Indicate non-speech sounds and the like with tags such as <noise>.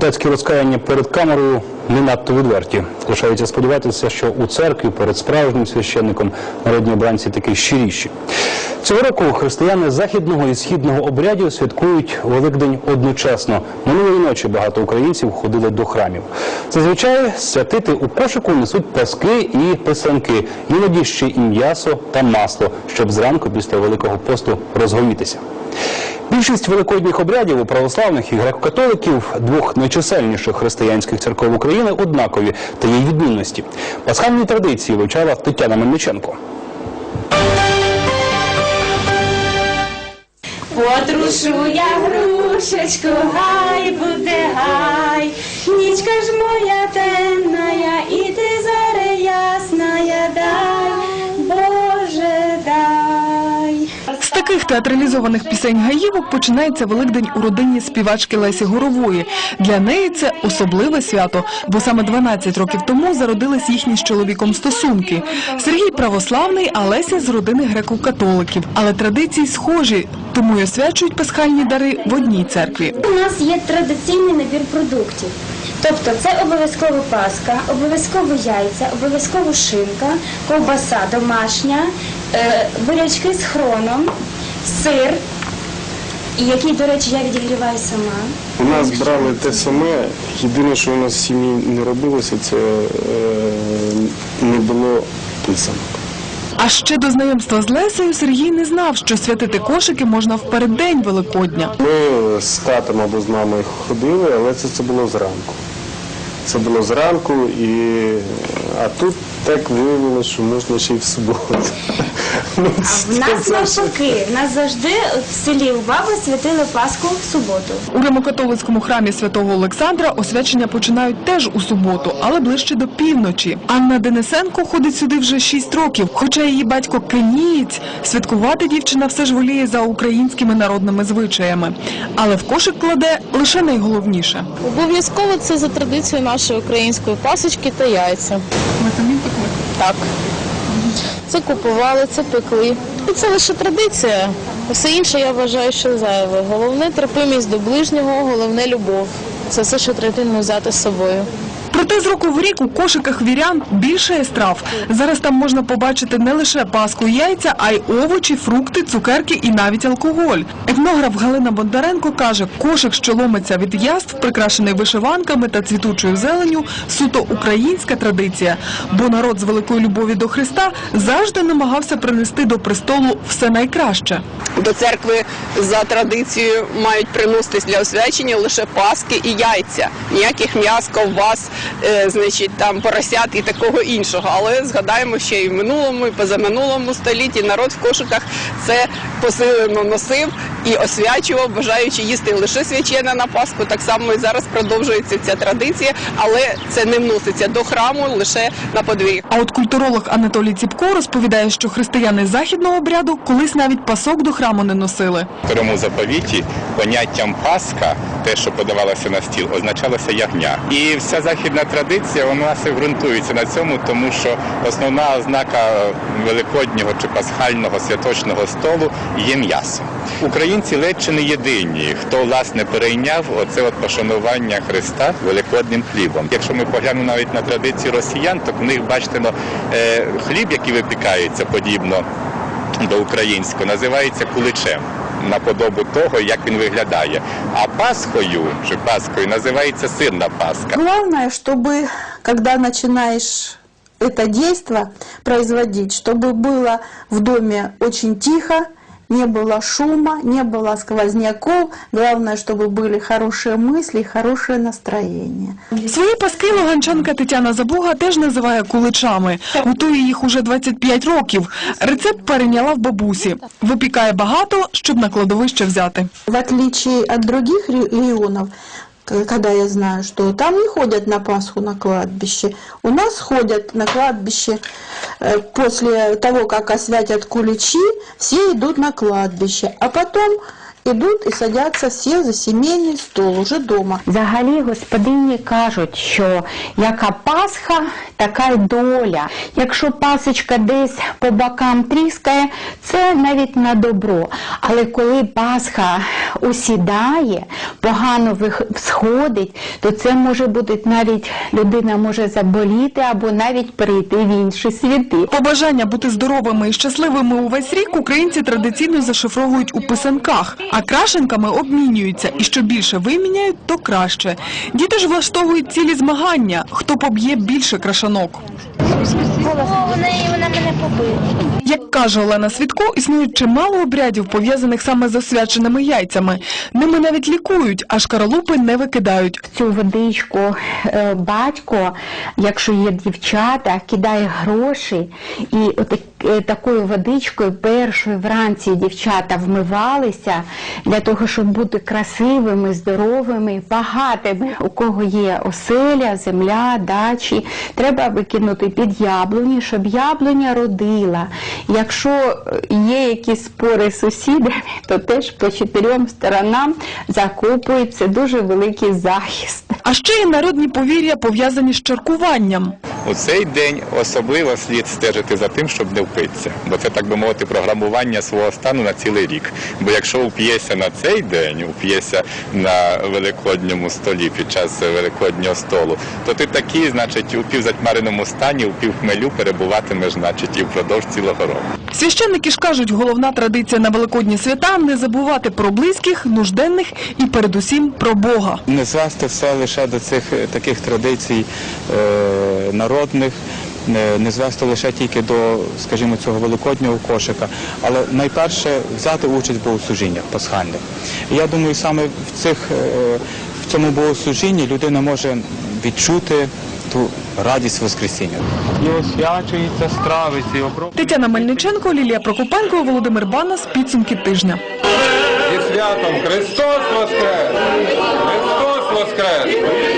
Депутатські розкаяння перед камерою не надто відверті. Лишається сподіватися, що у церкві перед справжнім священником народні обранці таки щиріші. Цього року християни західного і східного обрядів святкують Великдень одночасно. Минулої ночі багато українців ходили до храмів. Зазвичай святити у кошику несуть паски і писанки, іноді ще і м'ясо та масло, щоб зранку після Великого посту розговітися. Більшість великодніх обрядів у православних і греко-католиків, двох найчисельніших християнських церков України, однакові та є відмінності. Пасхальні традиції вивчала Тетяна Мельниченко. Потрушу я грушечку, гай буде гай, нічка ж моя темная, і таких театралізованих пісень гаївок починається Великдень у родині співачки Лесі Горової. Для неї це особливе свято, бо саме 12 років тому зародились їхні з чоловіком стосунки. Сергій православний, а Леся з родини греко-католиків. Але традиції схожі, тому й освячують пасхальні дари в одній церкві. У нас є традиційний набір продуктів. Тобто це обов'язково паска, обов'язково яйця, обов'язково шинка, ковбаса домашня, е, бурячки з хроном, сир, і який, до речі, я відігріваю сама. У нас брали те саме. Єдине, що у нас в сім'ї не робилося, це е, не було писанок. А ще до знайомства з Лесею Сергій не знав, що святити кошики можна в переддень Великодня. Ми з татом або з мамою ходили, але це, це було зранку. Це було зранку, і, а тут так виявилося, що можна ще й в суботу. Ну, А в нас навпаки, в нас завжди в селі у баби святили Пасху в суботу. У римокатолицькому храмі святого Олександра освячення починають теж у суботу, але ближче до півночі. Анна Денисенко ходить сюди вже 6 років, хоча її батько кенієць. Святкувати дівчина все ж воліє за українськими народними звичаями. Але в кошик кладе лише найголовніше. Обов'язково це за традицією нашої української пасочки та яйця. Ви самі пекли? Так. Це купували, це пекли. І це лише традиція. Все інше я вважаю, що зайве. Головне терпимість до ближнього, головне любов. Це все, що треба взяти з собою. Проте з року в рік у кошиках вірян більше страв. Зараз там можна побачити не лише паску яйця, а й овочі, фрукти, цукерки і навіть алкоголь. Етнограф Галина Бондаренко каже, кошик, що ломиться від яств, прикрашений вишиванками та цвітучою зеленю, суто українська традиція. Бо народ з великої любові до Христа завжди намагався принести до престолу все найкраще. до церкви за традицією мають приноситись для освячення лише паски і яйця. Ніяких м'яс, ковбас, значить там поросят і такого іншого. Але згадаємо ще і в минулому, і позаминулому столітті народ в кошиках це посилено носив і освячував, бажаючи їсти лише свячене на Пасху. Так само і зараз продовжується ця традиція, але це не вноситься до храму лише на подвір'я. А от культуролог Анатолій Ціпко розповідає, що християни західного обряду колись навіть пасок до храму не носили. В старому заповіті поняттям Пасха, те, що подавалося на стіл, означалося ягня. І вся західна традиція вона все ґрунтується на цьому, тому що основна ознака великоднього чи пасхального святочного столу є м'ясо. Українці ледь чи не єдині, хто власне перейняв оце от пошанування Христа великодним хлібом. Якщо ми поглянемо навіть на традиції росіян, то в них бачите, ну, е, хліб, який випікається подібно до українського називається куличем на подобу того, як він виглядає. А Пасхою чи Пасхою називається сирна Пасха. Главное, чтобы, когда начинаешь это действо производить, чтобы было в доме очень тихо, не было шума, не было сквозняков. Главное, чтобы были хорошие мысли, хорошее настроение. Свої паски луганчанка Тетяна Забуга теж називає куличами. Готує їх уже 25 років. Рецепт перейняла в бабусі. Випікає багато, щоб на кладовище взяти. В отличие от других ре- регионов, к- когда я знаю, что там не ходят на Пасху на кладбище, у нас ходят на кладбище э, после того, как освятят куличи, все идут на кладбище, а потом идут и садятся все за семейный стол уже дома. Взагалі господині кажуть, що яка Пасха, така й доля. Якщо пасочка десь по бокам тріскає, це навіть на добро. Але коли Пасха усідає, погано всходить, то це може бути навіть людина може заболіти або навіть перейти в інші світи. Побажання бути здоровими і щасливими увесь рік українці традиційно зашифровують у писанках, а крашенками обмінюються. І що більше виміняють, то краще. Діти ж влаштовують цілі змагання, хто поб'є більше крашанок. Як каже Олена Свідко, існує чимало обрядів, пов'язаних саме з освяченими яйцями. Ними навіть лікують, а шкаралупи не викидають. цю водичку е, батько, якщо є дівчата, кидає гроші, і отак, е, такою водичкою першою вранці дівчата вмивалися для того, щоб бути красивими, здоровими, багатими. У кого є оселя, земля, дачі, треба викинути під яблуні, щоб яблуня родила. Якщо е, є якісь спори з сусідами, <laughs> то теж по чотирьом сторонам закопується дуже великий захист. А ще є народні повір'я, пов'язані з чаркуванням. У цей день особливо слід стежити за тим, щоб не впитися. Бо це, так би мовити, програмування свого стану на цілий рік. Бо якщо уп'єся на цей день, уп'єся на великодньому столі під час великоднього столу, то ти такий, значить, у півзатьмареному стані, у півхмелю перебуватимеш, значить, і впродовж цілого року. Священники ж кажуть, головна традиція на великодні свята не забувати про близьких, нужденних і передусім про Бога. не звести все лише до цих таких традицій е, народних, не, звести лише тільки до, скажімо, цього великоднього кошика, але найперше взяти участь в богослужіннях пасхальних. І я думаю, саме в цих е, в цьому богослужінні людина може відчути ту радість Воскресіння. І освячуються страви, ці. Тетяна Мельниченко, Лілія Прокопенко, Володимир Банас. Підсумки тижня. Зі святом Христос Воскрес! Христос Воскрес!